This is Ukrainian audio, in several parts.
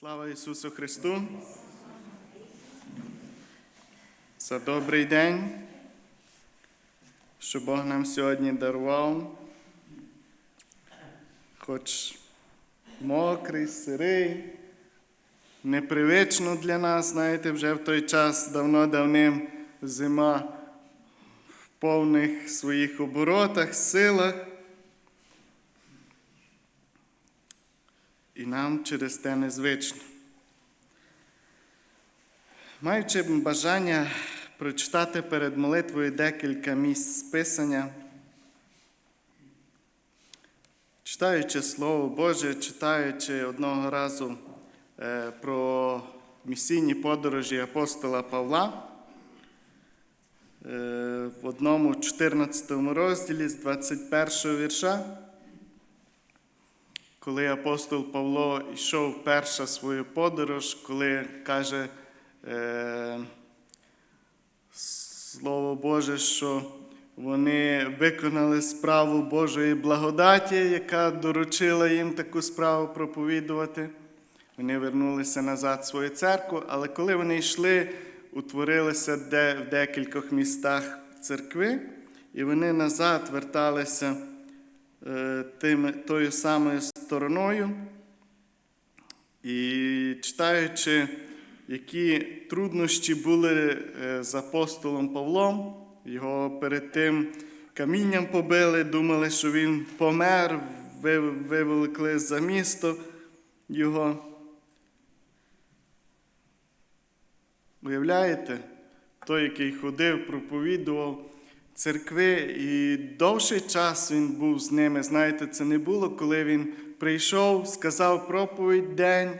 Слава Ісусу Христу! За добрий день, що Бог нам сьогодні дарував, хоч мокрий, сирий, непривично для нас, знаєте, вже в той час давно-давним зима в повних своїх оборотах, силах. І нам через те незвично. Маючи бажання прочитати перед молитвою декілька місць списання, читаючи Слово Боже, читаючи одного разу е, про місійні подорожі апостола Павла, е, в одному 14 розділі з 21 вірша, коли апостол Павло йшов перша свою подорож, коли каже е, Слово Боже, що вони виконали справу Божої благодаті, яка доручила їм таку справу проповідувати. Вони вернулися назад в свою церкву, але коли вони йшли, утворилися де, в декількох містах церкви, і вони назад верталися тим, тою самою стороною. І читаючи, які труднощі були е, з апостолом Павлом, його перед тим камінням побили, думали, що він помер, ви- виволокли за місто його. Уявляєте, той, який ходив, проповідував церкви, і довший час він був з ними. Знаєте, це не було, коли він прийшов, сказав проповідь день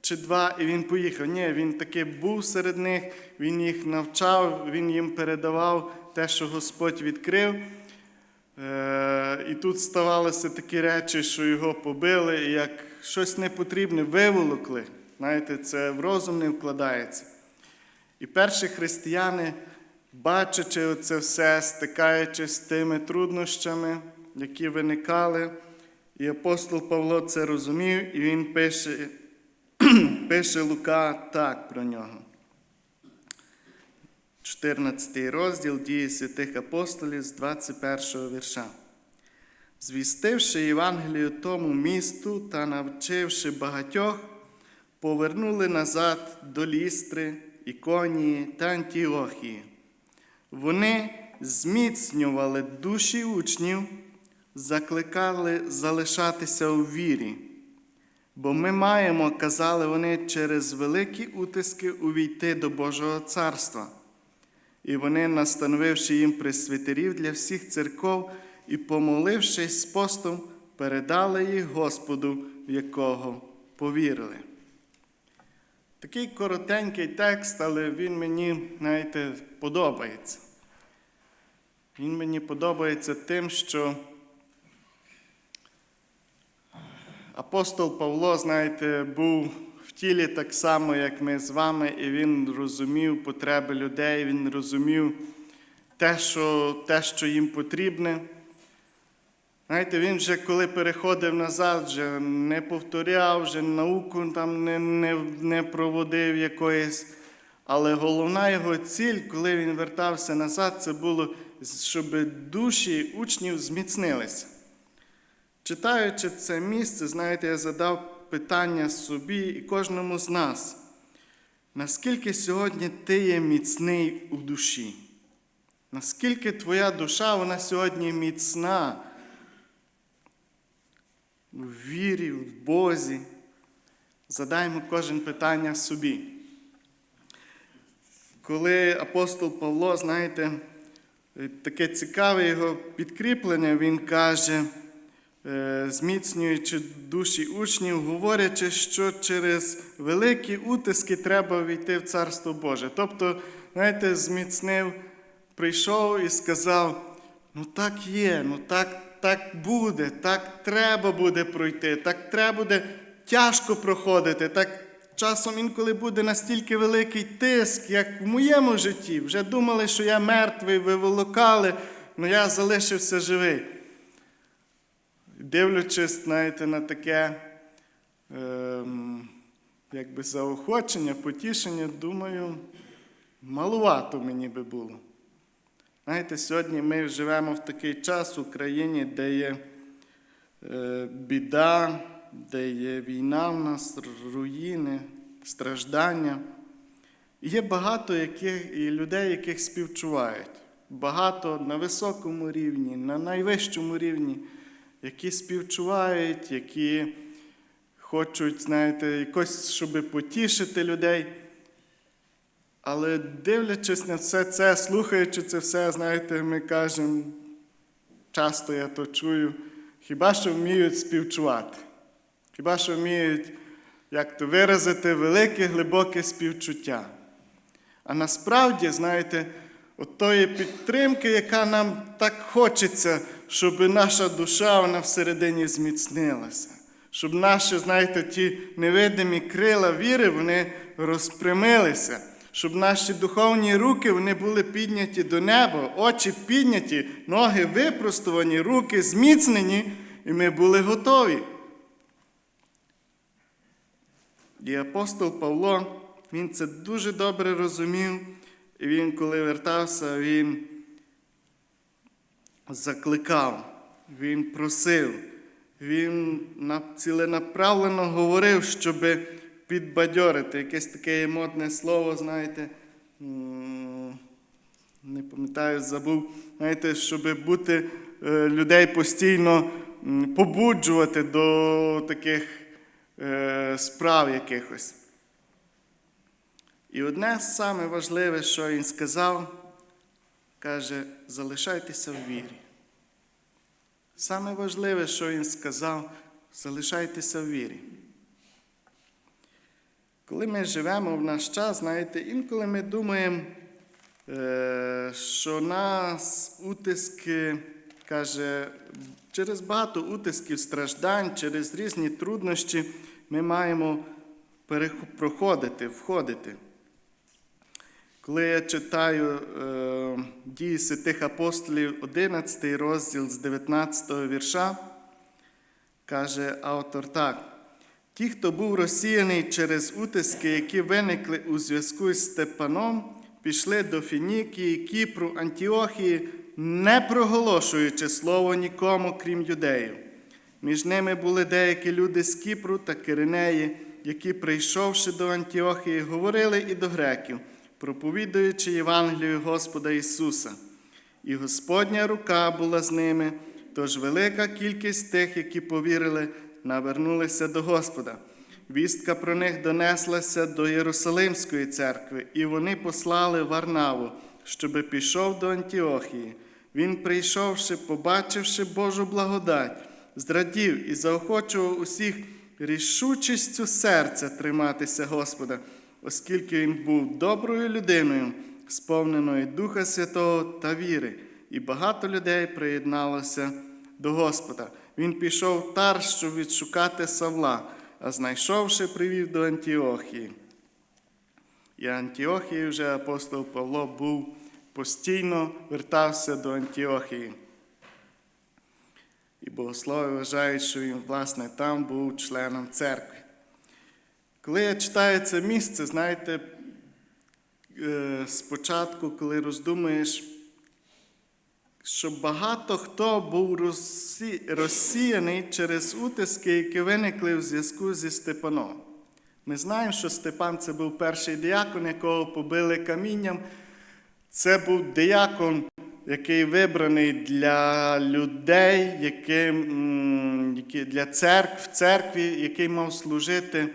чи два, і він поїхав. Ні, він таки був серед них, він їх навчав, він їм передавав те, що Господь відкрив. Е, І тут ставалися такі речі, що його побили, і як щось непотрібне виволокли. Знаєте, це в розум не вкладається. І перші християни, бачачи оце все, стикаючись з тими труднощами, які виникали, і апостол Павло це розумів, і він пише, пише Лука так про нього. 14 розділ дії святих апостолів з 21 вірша. Звістивши Євангелію тому місту та навчивши багатьох, повернули назад до Лістри, Іконії та Антіохії. Вони зміцнювали душі учнів, закликали залишатися у вірі. Бо ми маємо, казали вони, через великі утиски увійти до Божого царства. І вони, настановивши їм пресвітерів для всіх церков і помолившись з постом, передали їх Господу, в якого повірили. Такий коротенький текст, але він мені, знаєте, подобається. Він мені подобається тим, що апостол Павло, знаєте, був в тілі так само, як ми з вами, і він розумів потреби людей, він розумів те, що, те, що їм потрібне. Знаєте, він вже коли переходив назад, вже не повторяв, вже науку там не, не, не проводив якоїсь. Але головна його ціль, коли він вертався назад, це було, щоб душі учнів зміцнилися. Читаючи це місце, знаєте, я задав питання собі і кожному з нас. Наскільки сьогодні ти є міцний у душі? Наскільки твоя душа, вона сьогодні міцна? у вірі, в Бозі. Задаймо кожен питання собі. Коли апостол Павло, знаєте, таке цікаве його підкріплення, він каже, е, зміцнюючи душі учнів, говорячи, що через великі утиски треба війти в Царство Боже. Тобто, знаєте, зміцнив, прийшов і сказав: ну так є, ну так так буде, так треба буде пройти, так треба буде тяжко проходити. Так часом інколи буде настільки великий тиск, як в моєму житті. Вже думали, що я мертвий, виволокали, але я залишився живий. Дивлячись, знаєте, на таке, ем, якби заохочення, потішення, думаю, малувато мені би було. Знаєте, сьогодні ми живемо в такий час в Україні, де є е, біда, де є війна в нас, руїни, страждання. Є багато яких, і людей, яких співчувають. Багато на високому рівні, на найвищому рівні, які співчувають, які хочуть, знаєте, якось, щоб потішити людей. Але дивлячись на все це, слухаючи це все, знаєте, ми кажемо, часто я то чую, хіба що вміють співчувати, хіба що вміють як то виразити велике, глибоке співчуття. А насправді, знаєте, от тої підтримки, яка нам так хочеться, щоб наша душа вона всередині зміцнилася, щоб наші, знаєте, ті невидимі крила віри вони розпрямилися, щоб наші духовні руки вони були підняті до неба, очі підняті, ноги випростувані, руки зміцнені, і ми були готові. І апостол Павло, він це дуже добре розумів, і він, коли вертався, він закликав, він просив, він ціленаправлено говорив, щоб підбадьорити. Якесь таке модне слово, знаєте, не пам'ятаю, забув, знаєте, щоб бути е, людей постійно побуджувати до таких справ якихось. І одне саме важливе, що він сказав, каже, залишайтеся в вірі. Саме важливе, що він сказав, залишайтеся в вірі. Коли ми живемо в наш час, знаєте, інколи ми думаємо, е, що нас утиски, каже, через багато утисків, страждань, через різні труднощі ми маємо проходити, входити. Коли я читаю е, дії святих апостолів, 11 розділ з 19 вірша, каже автор так. Ті, хто був розсіяний через утиски, які виникли у зв'язку з Степаном, пішли до Фінікії, Кіпру, Антіохії, не проголошуючи слово нікому, крім юдеїв. Між ними були деякі люди з Кіпру та Киринеї, які, прийшовши до Антіохії, говорили і до греків, проповідуючи Євангелію Господа Ісуса. І Господня рука була з ними, тож велика кількість тих, які повірили, навернулися до Господа. Вістка про них донеслася до Єрусалимської церкви, і вони послали Варнаву, щоби пішов до Антіохії. Він, прийшовши, побачивши Божу благодать, зрадів і заохочував усіх рішучістю серця триматися Господа, оскільки він був доброю людиною, сповненою Духа Святого та віри, і багато людей приєдналося до Господа. Він пішов в Тар, щоб відшукати Савла, а знайшовши, привів до Антіохії. І Антіохії вже апостол Павло був постійно вертався до Антіохії. І богослови вважають, що він, власне, там був членом церкви. Коли я читаю це місце, знаєте, е, спочатку, коли роздумуєш, що багато хто був розсі- розсіяний через утиски, які виникли в зв'язку зі Степаном. Ми знаємо, що Степан це був перший диякон, якого побили камінням. Це був диякон, який вибраний для людей, які- для церкв, церкві, який мав служити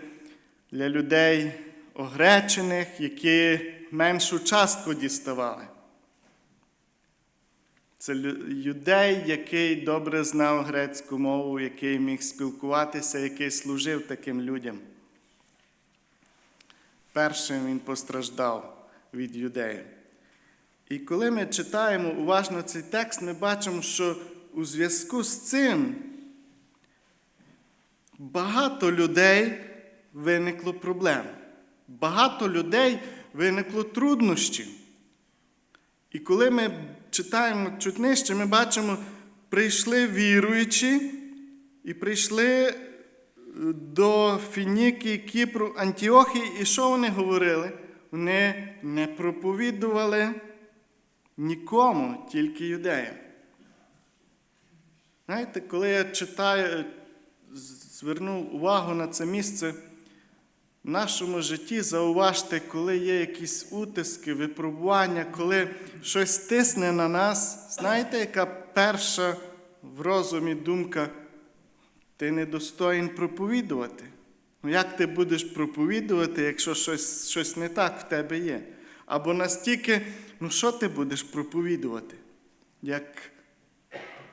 для людей огречених, які меншу частку діставали. Це юдей, який добре знав грецьку мову, який міг спілкуватися, який служив таким людям. Першим він постраждав від юдеїв. І коли ми читаємо уважно цей текст, ми бачимо, що у зв'язку з цим багато людей виникло проблем. Багато людей виникло труднощів. І коли ми читаємо чуть нижче, ми бачимо, прийшли віруючі і прийшли до Фінікії, Кіпру, Антіохії, і що вони говорили? Вони не проповідували нікому, тільки юдеям. Знаєте, коли я читаю, звернув увагу на це місце, в нашому житті зауважте, коли є якісь утиски, випробування, коли щось тисне на нас, знаєте, яка перша в розумі думка, ти недостоїн проповідувати. Ну як ти будеш проповідувати, якщо щось, щось не так в тебе є? Або настільки, ну що ти будеш проповідувати? Як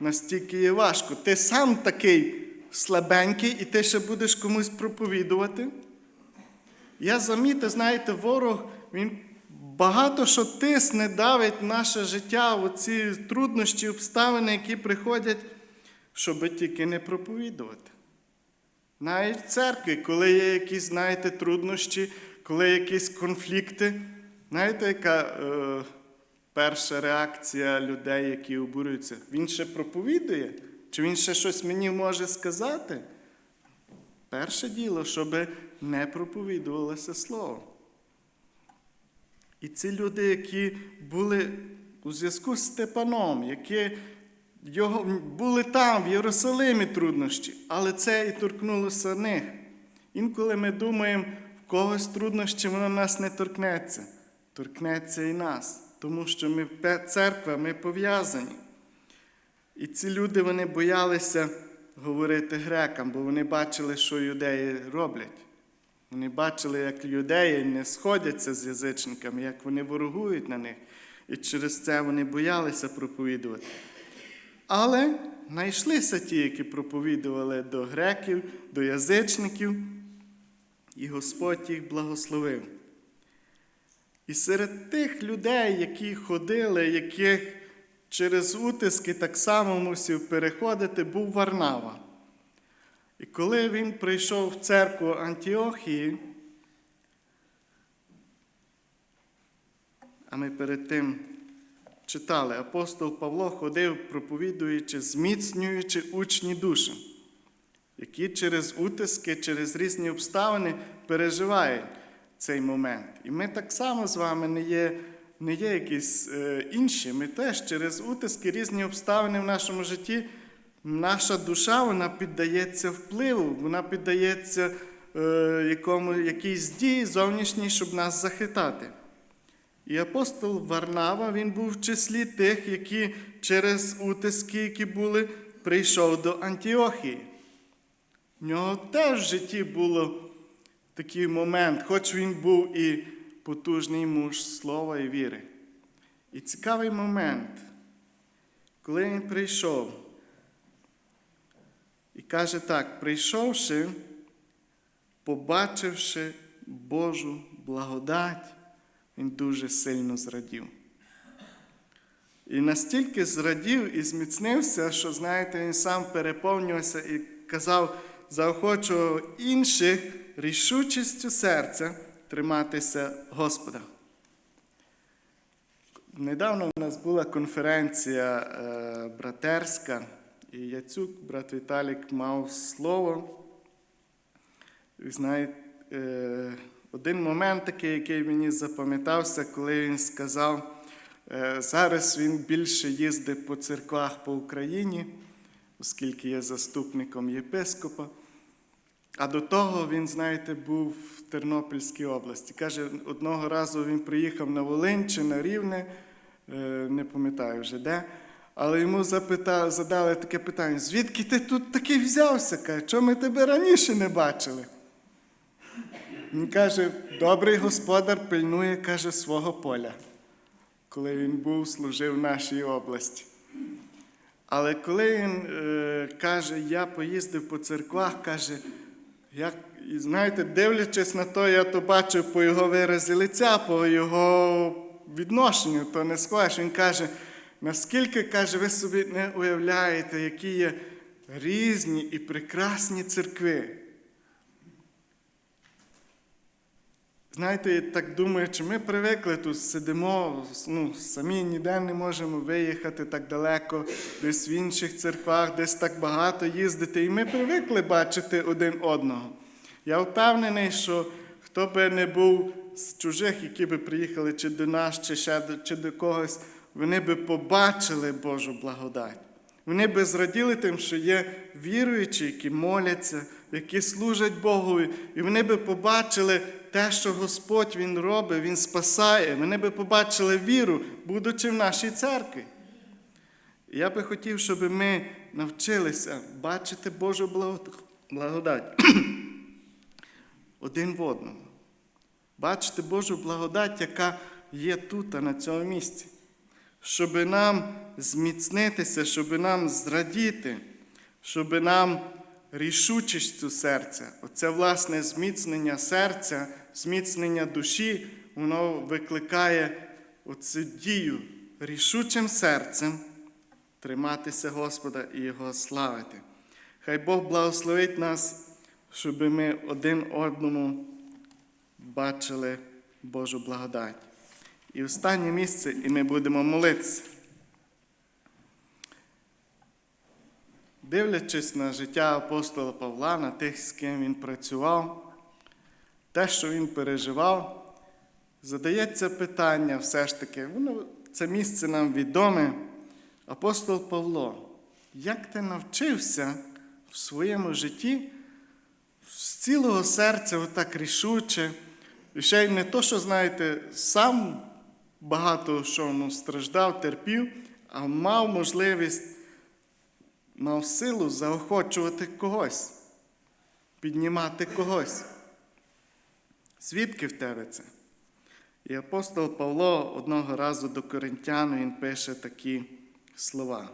настільки є важко. Ти сам такий слабенький, і ти ще будеш комусь проповідувати. Я замітив, знаєте, ворог, він багато що тисне, давить наше життя, оці труднощі, обставини, які приходять, щоб тільки не проповідувати. Навіть в церкві, коли є якісь, знаєте, труднощі, коли є якісь конфлікти, знаєте, яка е, перша реакція людей, які обурюються? Він ще проповідує? Чи він ще щось мені може сказати? Перше діло, щоб не проповідувалося слово. І ці люди, які були у зв'язку з Степаном, які його, були там, в Єрусалимі труднощі, але це і торкнулося них. Інколи ми думаємо, в когось труднощі воно нас не торкнеться, торкнеться і нас, тому що ми церква, ми пов'язані. І ці люди вони боялися говорити грекам, бо вони бачили, що юдеї роблять. Вони бачили, як юдеї не сходяться з язичниками, як вони ворогують на них. І через це вони боялися проповідувати. Але знайшлися ті, які проповідували до греків, до язичників, і Господь їх благословив. І серед тих людей, які ходили, яких через утиски так само мусив переходити, був Варнава. І коли він прийшов в церкву Антіохії, а ми перед тим читали, апостол Павло ходив, проповідуючи, зміцнюючи учні душі, які через утиски, через різні обставини переживають цей момент. І ми так само з вами не є не є якісь е, інші. Ми теж через утиски, різні обставини в нашому житті, наша душа вона піддається впливу, вона піддається е, якому, якійсь дії зовнішній, щоб нас захитати. І апостол Варнава він був в числі тих, які через утиски, які були, прийшов до Антіохії. В нього теж в житті було такий момент, хоч він був і потужний муж слова і віри. І цікавий момент, коли він прийшов і каже так: прийшовши, побачивши Божу благодать, він дуже сильно зрадів. І настільки зрадів і зміцнився, що, знаєте, він сам переповнювався і казав, заохочував інших рішучістю серця триматися Господа. Недавно у нас була конференція е, братерська, і Яцюк, брат Віталік, мав слово. І знаєте, один момент такий, який мені запам'ятався, коли він сказав, е, зараз він більше їздить по церквах по Україні, оскільки є заступником єпископа. А до того він, знаєте, був в Тернопільській області. Каже, одного разу він приїхав на Волинь чи на Рівне, е, не пам'ятаю вже де. Але йому запитали, задали таке питання: звідки ти тут такий взявся? Каже, чому ми тебе раніше не бачили? Він каже, добрий господар пильнує, каже, свого поля, коли він був, служив в нашій області. Але коли він е, каже, я поїздив по церквах, каже, як, знаєте, дивлячись на то, я то бачив по його виразі лиця, по його відношенню, то не сховаєш. Він каже, наскільки каже, ви собі не уявляєте, які є різні і прекрасні церкви. Знаєте, так думаю, чи ми привикли тут сидимо, ну, самі ніде не можемо виїхати так далеко, десь в інших церквах, десь так багато їздити. І ми привикли бачити один одного. Я впевнений, що хто би не був з чужих, які би приїхали чи до нас, чи ще до, чи до когось, вони би побачили Божу благодать. Вони би зраділи тим, що є віруючі, які моляться, які служать Богові, і вони би побачили те, що Господь Він робить, Він спасає. Вони би побачили віру, будучи в нашій церкві. Я би хотів, щоб ми навчилися бачити Божу благодать один в одному. Бачити Божу благодать, яка є тут, на цьому місці. Щоб нам зміцнитися, щоб нам зрадіти, щоб нам рішучість серця. Оце власне зміцнення серця, зміцнення душі, воно викликає оцю дію рішучим серцем триматися Господа і Його славити. Хай Бог благословить нас, щоб ми один одному бачили Божу благодать. І останнє місце, і ми будемо молитися. Дивлячись на життя апостола Павла, на тих, з ким він працював, те, що він переживав, задається питання все ж таки, воно, це місце нам відоме. Апостол Павло, як ти навчився в своєму житті з цілого серця, отак рішуче, і ще й не то, що, знаєте, сам багато що ну, страждав, терпів, а мав можливість, мав силу заохочувати когось, піднімати когось. Звідки в тебе це? І апостол Павло одного разу до Коринтян він пише такі слова.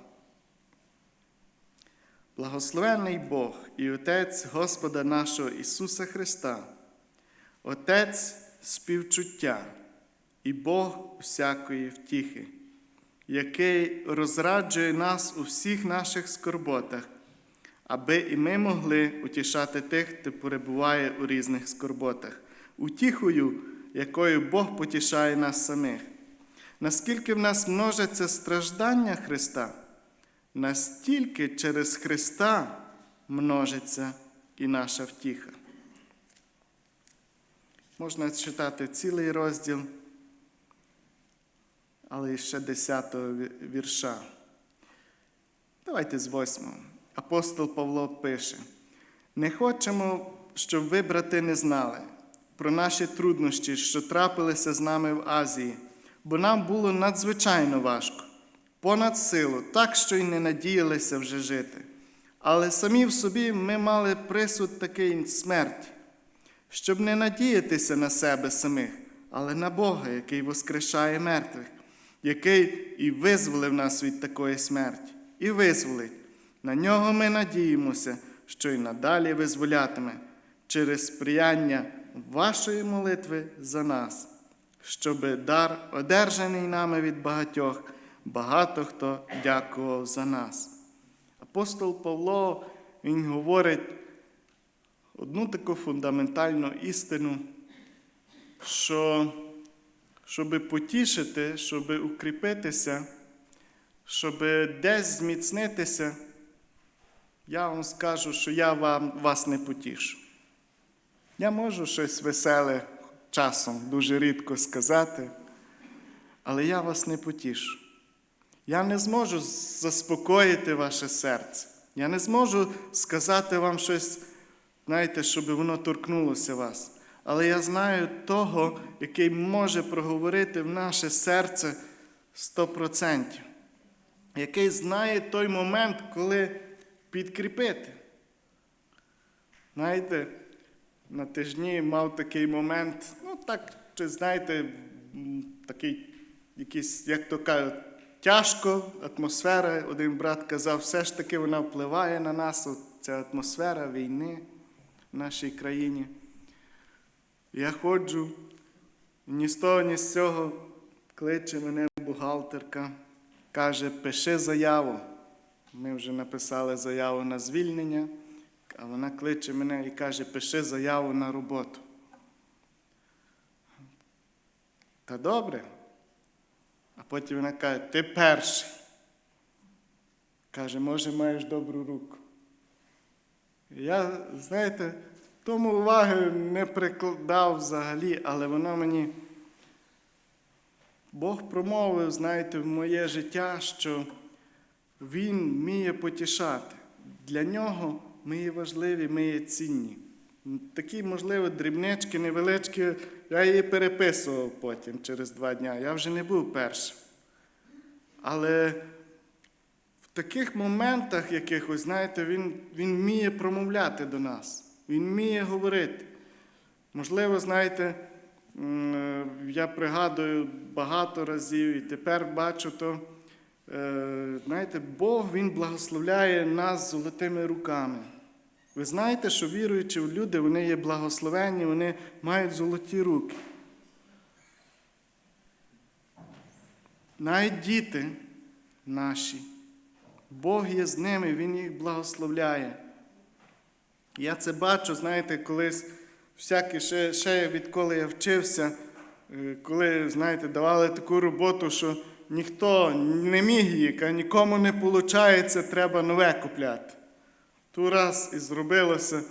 Благословенний Бог і Отець Господа нашого Ісуса Христа, Отець співчуття і Бог усякої втіхи, який розраджує нас у всіх наших скорботах, аби і ми могли утішати тих, хто перебуває у різних скорботах, утіхою, якою Бог потішає нас самих. Наскільки в нас множаться страждання Христа, настільки через Христа множиться і наша втіха. Можна читати цілий розділ, але ще 10 вірша. Давайте з 8. Апостол Павло пише: не хочемо, щоб ви, брати, не знали про наші труднощі, що трапилися з нами в Азії, бо нам було надзвичайно важко, понад силу, так що й не надіялися вже жити. Але самі в собі ми мали присуд такий смерті, щоб не надіятися на себе самих, але на Бога, який воскрешає мертвих, який і визволив нас від такої смерті, і визволить. На нього ми надіємося, що й надалі визволятиме через сприяння вашої молитви за нас, щоби дар, одержаний нами від багатьох, багато хто дякував за нас. Апостол Павло він говорить одну таку фундаментальну істину, що щоб потішити, щоб укріпитися, щоб десь зміцнитися, я вам скажу, що я вам, вас не потішу. Я можу щось веселе часом дуже рідко сказати, але я вас не потішу. Я не зможу заспокоїти ваше серце. Я не зможу сказати вам щось, знаєте, щоб воно торкнулося вас. Але я знаю того, який може проговорити в наше серце 100%, який знає той момент, коли підкріпити. Знаєте, на тижні мав такий момент, ну так, чи знаєте, такий якийсь, як то кажуть, тяжко атмосфера. Один брат казав, все ж таки вона впливає на нас, ця атмосфера війни в нашій країні. Я ходжу, ні з того, ні з цього кличе мене бухгалтерка, каже, пиши заяву. Ми вже написали заяву на звільнення, а вона кличе мене і каже, пиши заяву на роботу. Та добре. А потім вона каже, ти перший. Каже, може, маєш добру руку. Я, знаєте, тому уваги не прикладав взагалі, але воно мені. Бог промовив, знаєте, в моє життя, що Він вміє потішати. Для нього ми є важливі, ми є цінні. Такі, можливо, дрібнички, невеличкі, я її переписував потім через два дні. Я вже не був першим. Але в таких моментах якихось, знаєте, він, він вміє промовляти до нас, він вміє говорити. Можливо, знаєте, е, я пригадую багато разів і тепер бачу то. е, Знаєте, Бог Він благословляє нас золотими руками. Ви знаєте, що віруючі люди, вони є благословенні, вони мають золоті руки. Навіть діти наші, Бог є з ними, Він їх благословляє. Я це бачу, знаєте, колись всякі ще, ще відколи я вчився, е, коли, знаєте, давали таку роботу, що ніхто не міг її, а нікому не виходить, треба нове купляти. Ту раз і зробилося,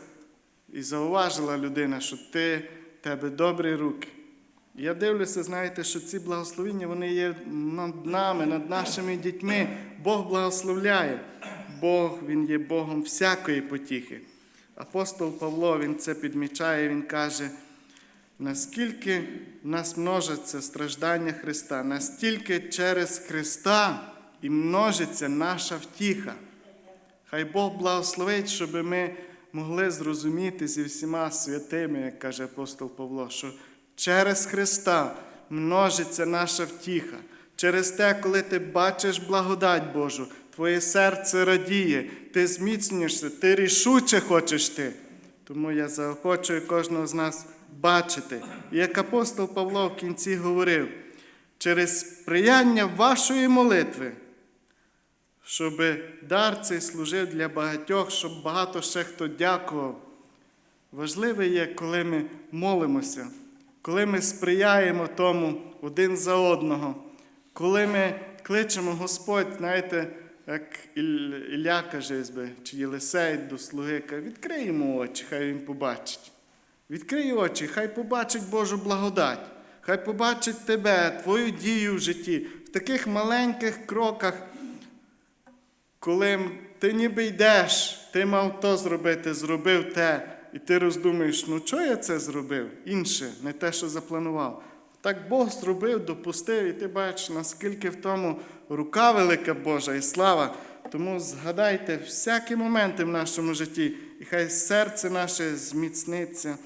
і зауважила людина, що ти, тебе добрі руки. Я дивлюся, знаєте, що ці благословіння вони є над нами, над нашими дітьми. Бог благословляє. Бог Він є Богом всякої потіхи. Апостол Павло він це підмічає, він каже, наскільки нас множаться страждання Христа, настільки через Христа і множиться наша втіха. Хай Бог благословить, щоб ми могли зрозуміти зі всіма святими, як каже апостол Павло, що через Христа множиться наша втіха. Через те, коли ти бачиш благодать Божу, твоє серце радіє, ти зміцнюєшся, ти рішуче хочеш ти. Тому я заохочую кожного з нас бачити. І як апостол Павло в кінці говорив, через сприяння вашої молитви щоб дар цей служив для багатьох, щоб багато ще хто дякував. Важливе є, коли ми молимося, коли ми сприяємо тому один за одного, коли ми кличемо Господь, знаєте, як Ілля каже, чи Єлисей до слуги, каже, відкрий йому очі, хай він побачить. Відкрий очі, хай побачить Божу благодать, хай побачить тебе, твою дію в житті, в таких маленьких кроках коли ти ніби йдеш, ти мав то зробити, зробив те, і ти роздумуєш, ну чого я це зробив? Інше, не те, що запланував. Так Бог зробив, допустив, і ти бачиш, наскільки в тому рука велика Божа і слава. Тому згадайте всякі моменти в нашому житті, і хай серце наше зміцниться,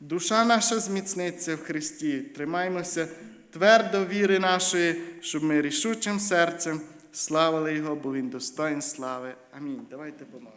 душа наша зміцниться в Христі. Тримаймося твердо віри нашої, щоб ми рішучим серцем славили Його, бо Він достоїн слави. Амінь. Давайте помолимо.